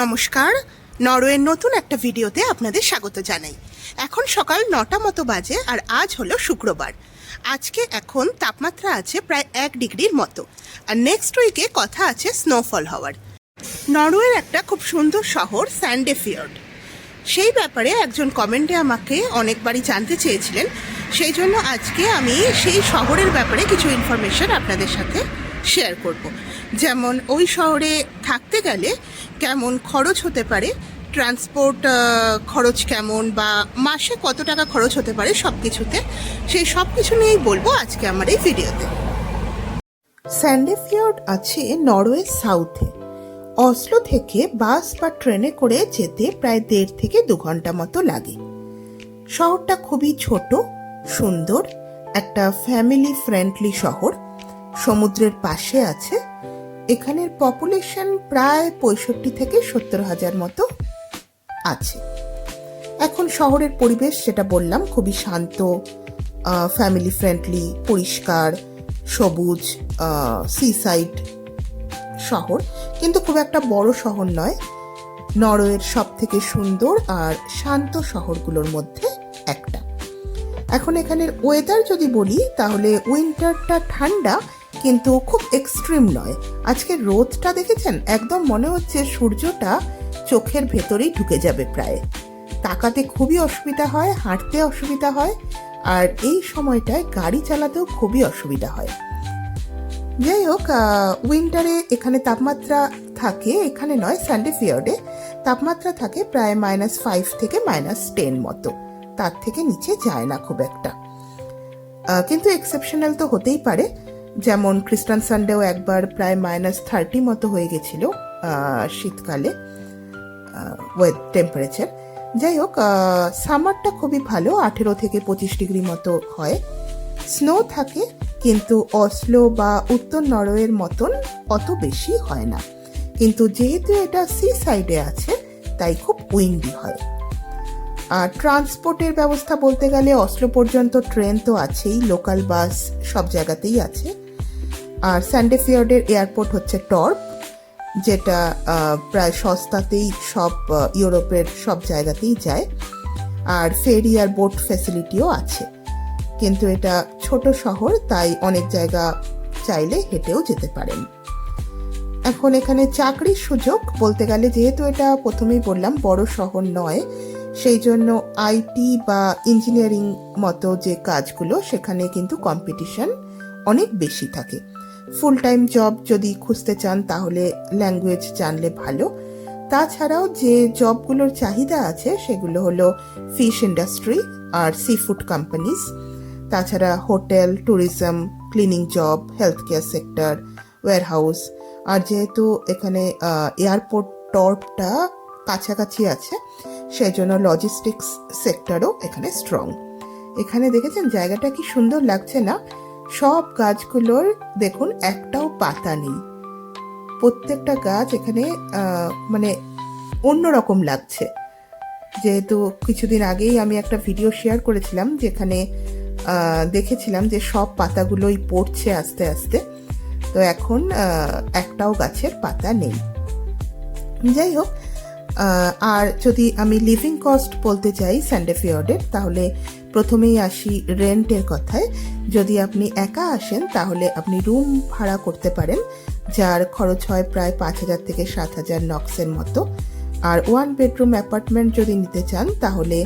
নমস্কার। নরওয়ের নতুন একটা ভিডিওতে আপনাদের স্বাগত জানাই। এখন সকাল নটা মতো বাজে আর আজ হলো শুক্রবার। আজকে এখন তাপমাত্রা আছে প্রায় এক ডিগ্রির মতো। আর নেক্সট উইকে কথা আছে স্নোফল হওয়ার। নরওয়ের একটা খুব সুন্দর শহর স্যান্ডে ফিয়র্ড সেই ব্যাপারে একজন কমেন্টে আমাকে অনেকবারই জানতে চেয়েছিলেন। সেই জন্য আজকে আমি সেই শহরের ব্যাপারে কিছু ইনফরমেশন আপনাদের সাথে শেয়ার করব। যেমন ওই শহরে থাকতে গেলে কেমন খরচ হতে পারে ট্রান্সপোর্ট খরচ কেমন বা মাসে কত টাকা খরচ হতে পারে সব কিছুতে সেই সব কিছু নিয়েই বলব আজকে আমার এই ভিডিওতে। স্যান্ডেফিয়র্ড আছে নরওয়ে সাউথে। অসলো থেকে বাস বা ট্রেনে করে যেতে প্রায় দেড় থেকে দু ঘণ্টা মতো লাগে। শহরটা খুবই ছোট, সুন্দর, একটা ফ্যামিলি ফ্রেন্ডলি শহর। সমুদ্রের পাশে আছে। এখানের পপুলেশন প্রায় পঁয়ষট্টি থেকে সত্তর হাজার মতো আছে। এখন শহরের পরিবেশ যেটা বললাম, খুবই শান্ত ফ্যামিলি ফ্রেন্ডলি পরিষ্কার, সবুজ সি সাইড শহর। কিন্তু খুব একটা বড় শহর নয়। নরওয়ের সব থেকে সুন্দর আর শান্ত শহরগুলোর মধ্যে একটা। এখন এখানের ওয়েদার যদি বলি, তাহলে উইন্টারটা ঠান্ডা কিন্তু খুব এক্সট্রিম নয়। আজকে রোদটা দেখেছেন? একদম মনে হচ্ছে সূর্যটা চোখের ভেতরেই ঢুকে যাবে প্রায়। তাকাতে খুবই অসুবিধা হয়, হাঁটতে অসুবিধা হয়, আর এই সময়টায় গাড়ি চালাতেও খুবই অসুবিধা হয়। যাই হোক উইন্টারে এখানে তাপমাত্রা থাকে, এখানে নয় সানডে ফিয়ার্ডে তাপমাত্রা থাকে প্রায় মাইনাস ফাইভ থেকে মাইনাস টেন মতো। তার থেকে নিচে যায় না খুব একটা। কিন্তু এক্সেপশনাল তো হতেই পারে। যেমন খ্রিস্টান সানডেও একবার প্রায় মাইনাস থার্টি মতো হয়ে গেছিল শীতকালে ওয়েদ টেম্পারেচার যাই হোক সামারটা খুবই ভালো, আঠেরো থেকে পঁচিশ ডিগ্রি মতো হয়। স্নো থাকে, কিন্তু অসলো বা উত্তর নরওয়ের মতন অত বেশি হয় না। কিন্তু যেহেতু এটা সি সাইডে আছে, তাই খুব উইন্ডি হয়। আর ট্রান্সপোর্টের ব্যবস্থা বলতে গেলে অসলো পর্যন্ত ট্রেন তো আছেই লোকাল বাস সব জায়গাতেই আছে। আর স্যান্ডেফিয়ার্ডের এয়ারপোর্ট হচ্ছে টর্প, যেটা প্রায় সস্তাতেই সব ইউরোপের সব জায়গাতেই যায়। আর ফেরি আর বোট ফ্যাসিলিটিও আছে। কিন্তু এটা ছোট শহর, তাই অনেক জায়গা চাইলে হেঁটেও যেতে পারেন। এখন এখানে চাকরির সুযোগ বলতে গেলে, যেহেতু এটা প্রথমেই বললাম, বড় শহর নয়, সেই জন্য আইটি বা ইঞ্জিনিয়ারিং মতো যে কাজগুলো, সেখানে কিন্তু কম্পিটিশন অনেক বেশি থাকে। ফুল টাইম জব যদি খুঁজতে চান, তাহলে ল্যাঙ্গুয়েজ জানলে ভালো। তাছাড়াও যে জবগুলোর চাহিদা আছে, সেগুলো হলো ফিশ ইন্ডাস্ট্রি আর সি ফুড কোম্পানিজ তাছাড়া hotel tourism cleaning job health care sector warehouse আর যেহেতু এখানে এয়ারপোর্ট টর্পটা কাছাকাছি আছে সেই জন্য লজিস্টিক্স সেক্টরও এখানে স্ট্রং এখানে দেখেছেন, জায়গাটা কি সুন্দর লাগছে না? সব গাছগুলোর দেখুন একটাও পাতা নেই। প্রত্যেকটা গাছ এখানে মানে অন্যরকম লাগছে। যেহেতু কিছুদিন আগেই আমি একটা ভিডিও শেয়ার করেছিলাম, যেখানে দেখেছিলাম যে সব পাতাগুলোই পড়ছে আস্তে আস্তে। তো এখন একটাও গাছের পাতা নেই। যাই হোক আর যদি আমি লিভিং কস্ট বলতে চাই স্যান্ডেফিয়র্ডের তাহলে প্রথমেই আসি রেন্টের কথায়। যদি আপনি একা আসেন, তাহলে আপনি রুম ভাড়া করতে পারেন, যার খরচ হয় প্রায় পাঁচ হাজার থেকে সাত হাজার নক্সের মতো। আর ওয়ান বেডরুম অ্যাপার্টমেন্ট যদি নিতে চান, তাহলে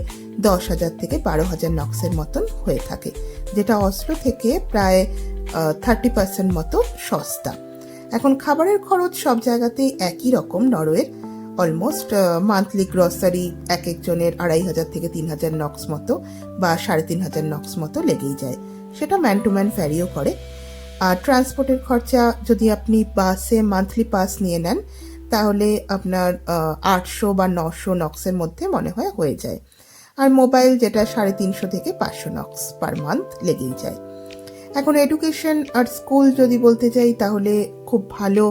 দশ হাজার থেকে বারো হাজার নক্সের মতন হয়ে থাকে, যেটা অস্ত্র থেকে প্রায় থার্টি পার্সেন্ট মতো সস্তা। এখন খাবারের খরচ সব জায়গাতেই একই রকম, নরওয়ের। অলমোস্ট মান্থলি গ্রসারি এক একজনের আড়াই হাজার থেকে তিন হাজার নক্স মতো বা সাড়ে তিন হাজার নক্স মতো লেগেই যায়। সেটা ম্যান টু ম্যান ভ্যারিও করে। আর ট্রান্সপোর্টের খরচা যদি আপনি বাসে মান্থলি পাস নিয়ে নেন, তাহলে আপনার আটশো বা নশো নক্সের মধ্যে মনে হয় হয়ে যায়। আর মোবাইল যেটা সাড়ে তিনশো থেকে পাঁচশো নক্স পার মান্থ লেগেই যায়। এখন এডুকেশন আর স্কুল যদি বলতে চাই তাহলে খুব ভালো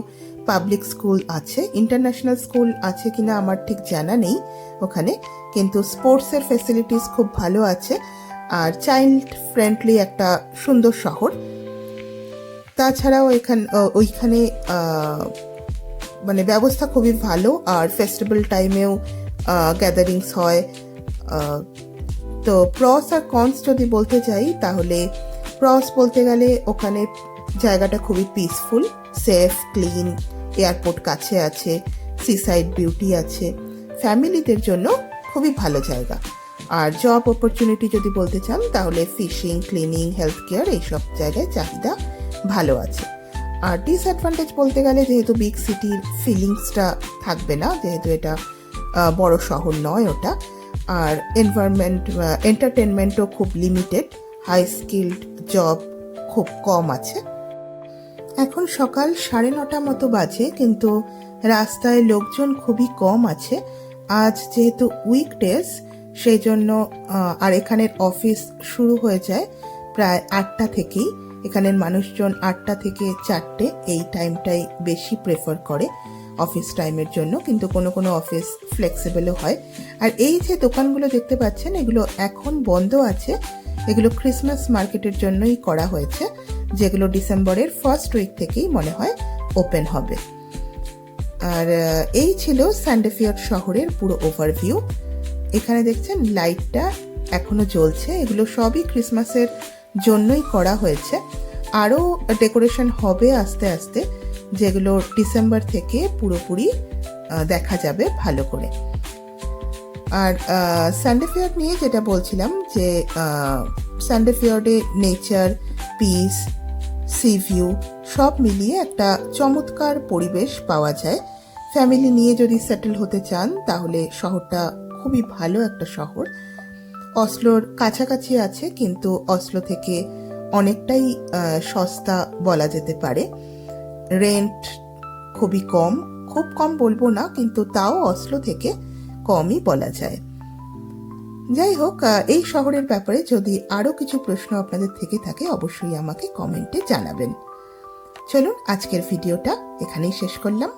পাবলিক স্কুল আছে ইন্টারন্যাশনাল স্কুল আছে কিনা আমার ঠিক জানা নেই ওখানে, কিন্তু স্পোর্টসের ফেসিলিটিস খুব ভালো আছে আর চাইল্ড ফ্রেন্ডলি একটা সুন্দর শহর। তাছাড়াও এখান ওইখানে মানে ব্যবস্থা খুবই ভালো আর ফেস্টিভ্যাল টাইমেও গ্যাদারিংস হয় তো প্রস আর কনস যদি বলতে যাই, তাহলে প্রস বলতে গেলে ওখানে জায়গাটা খুবই পিসফুল সেফ ক্লিন এয়ারপোর্ট কাছে আছে সিসাইড বিউটি আছে। ফ্যামিলিদের জন্য খুবই ভালো জায়গা। আর জব অপরচুনিটি যদি বলতে চান, তাহলে ফিশিং ক্লিনিং হেলথ কেয়ার এইসব জায়গায় চাহিদা ভালো আছে। আর ডিসঅ্যাডভান্টেজ বলতে গেলে যেহেতু বিগ সিটির ফিলিংসটা থাকবে না, যেহেতু এটা বড় শহর নয় ওটা। আর এনভায়রনমেন্ট এন্টারটেনমেন্টও খুব লিমিটেড হাই স্কিল্ড জব খুব কম আছে। এখন সকাল সাড়ে নটা মতো বাজে, কিন্তু রাস্তায় লোকজন খুবই কম আছে। আজ যেহেতু উইকডেজ সেই জন্য আর এখানের অফিস শুরু হয়ে যায় প্রায় আটটা থেকেই। এখানের মানুষজন আটটা থেকে চারটে, এই টাইমটাই বেশি প্রেফার করে অফিস টাইমের জন্য, কিন্তু কোনো কোনো অফিস ফ্লেক্সিবলও হয়। আর এই যে দোকানগুলো দেখতে পাচ্ছেন, এগুলো এখন বন্ধ আছে। এগুলো ক্রিসমাস মার্কেটের জন্যই করা হয়েছে। যেগুলো ডিসেম্বরের ফার্স্ট উইক থেকেই মনে হয় ওপেন হবে। আর এই ছিল স্যান্ডেফিয়র শহরের পুরো ওভারভিউ এখানে দেখছেন লাইটটা এখনও জ্বলছে। এগুলো সবই ক্রিসমাসের জন্যই করা হয়েছে। আরও ডেকোরেশন হবে আস্তে আস্তে, যেগুলো ডিসেম্বর থেকে পুরোপুরি দেখা যাবে ভালো করে। আর সানডে নিয়ে যেটা বলছিলাম যে Sunday nature peace sea view সব মিলিয়ে একটা চমৎকার পরিবেশ পাওয়া যায়। ফ্যামিলি নিয়ে যদি সেটেল হতে চান, তাহলে শহরটা খুবই ভালো একটা শহর। অসলোর কাছাকাছি আছে, কিন্তু অসলো থেকে অনেকটাই সস্তা বলা যেতে পারে। রেন্ট খুবই কম, খুব কম বলব না, কিন্তু তাও অসলো থেকে কমই বলা যায়। যাই হোক এই শহরের ব্যাপারে যদি আরও কিছু প্রশ্ন আপনাদের থেকে থাকে, অবশ্যই আমাকে কমেন্টে জানাবেন। চলুন, আজকের ভিডিওটা এখানেই শেষ করলাম।